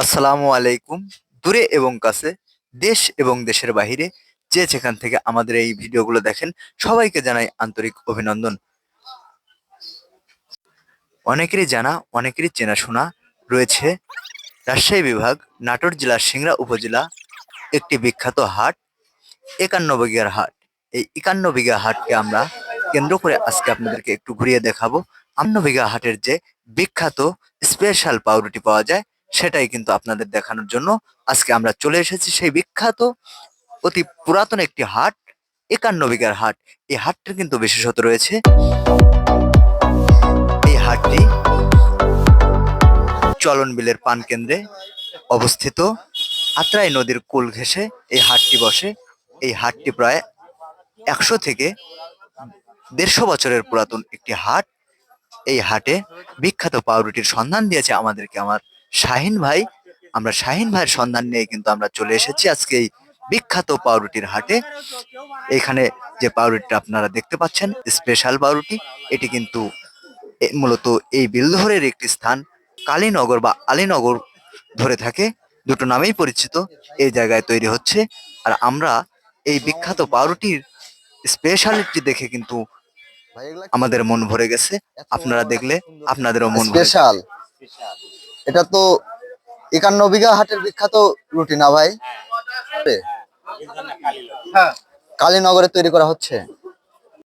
আসসালামু আলাইকুম। দূরে এবং কাছে, দেশ এবং দেশের বাইরে যে যেখান থেকে আমাদের এই ভিডিওগুলো দেখেন, সবাইকে জানাই আন্তরিক অভিনন্দন। অনেকেরই জানা, অনেকেরই চেনাশোনা রয়েছে রাজশাহী বিভাগ, নাটোর জেলার সিংড়া উপজেলা, একটি বিখ্যাত হাট, একান্ন বিঘার হাট। এই একান্ন বিঘা হাটকে আমরা কেন্দ্র করে আজকে আপনাদেরকে একটু ঘুরিয়ে দেখাবো। বিঘা হাটের যে বিখ্যাত স্পেশাল পাউরুটি পাওয়া যায়, সেটাই কিন্তু আপনাদের দেখানোর জন্য আজকে আমরা চলে এসেছি সেই বিখ্যাত অতি পুরাতন একটি হাট, একান্ন বিঘার হাট। এই হাটটির কিন্তু বিশেষত রয়েছে, এই হাটটি চলন বিলের পান কেন্দ্রে অবস্থিত। আত্রাই নদীর কুল ঘেঁষে এই হাটটি বসে। এই হাটটি প্রায় একশো থেকে দেড়শো বছরের পুরাতন একটি হাট। এই হাটে বিখ্যাত পাউরুটির সন্ধান দিয়েছে আমাদেরকে আমার শাহিন ভাই। আমরা শাহিন ভাইয়ের সন্ধান নিয়ে কিন্তু আমরা চলে এসেছি আজকে এই বিখ্যাত পাউরুটির হাটে। এখানে যে পাউরুটিটা আপনারা দেখতে পাচ্ছেন স্পেশাল পাউরুটি, এটি কিন্তু মূলত এই বিলধরের একটি স্থান। কালীনগর বা আলীনগর ধরে থাকে, দুটো নামেই পরিচিত। এই জায়গায় তৈরি হচ্ছে। আর আমরা এই বিখ্যাত পাউরুটির স্পেশালিটি দেখে কিন্তু আমাদের মন ভরে গেছে। আপনারা দেখলে আপনাদেরও মন ভরে স্পেশাল। এটা তো একান্ন বিঘা হাটের বিখ্যাত রুটি না ভাই? হ্যাঁ। কালীনগরে তৈরি করা হচ্ছে।